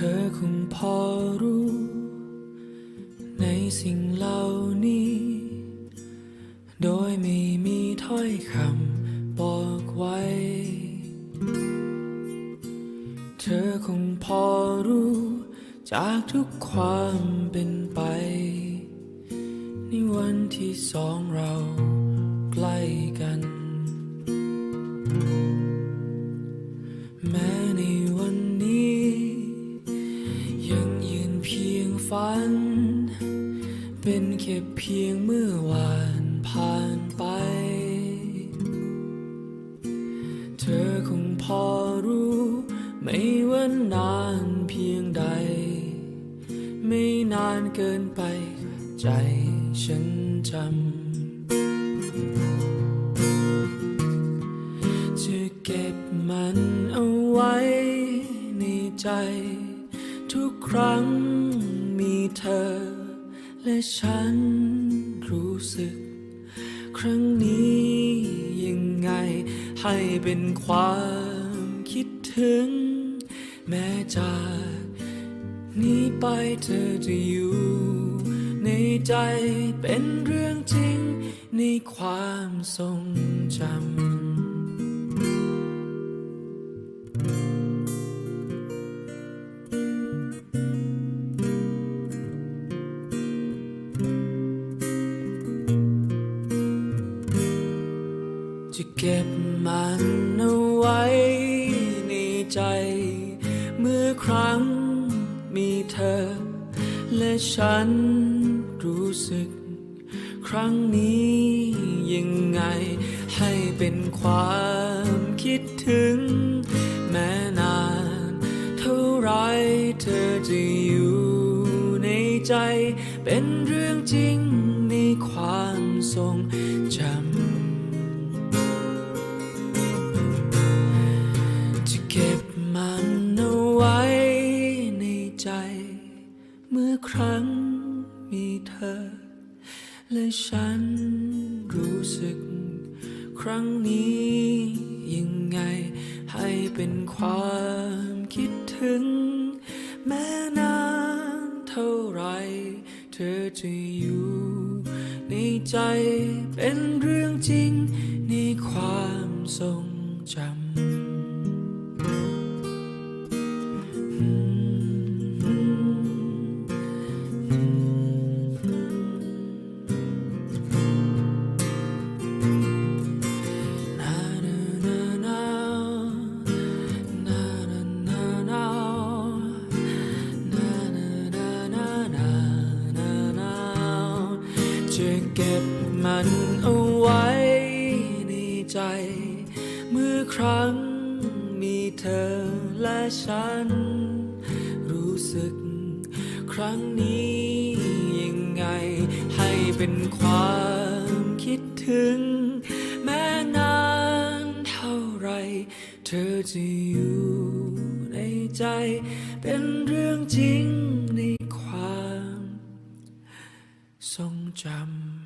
ธอคงพอรู้ ในสิ่งเหล่านี้ โดยไม่มีถ้อยคำบอกไว้ เธอคงพอรู้ จากทุกความเป็นไป ในวันที่สองเราใกล้กัน เป็นแค่เพียงเมื่อวานผ่านไป เธอคงพอรู้ ไม่ว่านานเพียงใด ไม่นานเกินไป ใจฉันจำจะเก็บมันเอาไว้ในใจ ทุกครั้งมีเธอ และฉันรู้สึก ครั้งนี้ยังไง ให้เป็นความคิดถึง แม้จากนี้ไปเธอจะอยู่ ในใจเป็นเรื่องจริง ในความทรงจำ เก็บมันเอาไว้ในใจ เมื่อครั้งมีเธอ และฉันรู้สึก ครั้งนี้ยังไง ให้เป็นความคิดถึง แม้นาน เท่าไรเธอจะอยู่ในใจ เป็นเรื่องจริงในความทรงจำ ธอ และฉันรู้สึก ครั้งนี้ยังไง ให้เป็นความคิดถึง แม้นานเท่าไร เธอจะอยู่ ในใจเป็นเรื่องจริง ในความทรงจำ เก็บมันเอาไว้ในใจ เมื่อครั้งมีเธอและฉัน รู้สึกครั้งนี้ยังไง ให้เป็นความคิดถึง แม้นานเท่าไร เธอจะอยู่ในใจ เป็นเรื่องจริง sông trầm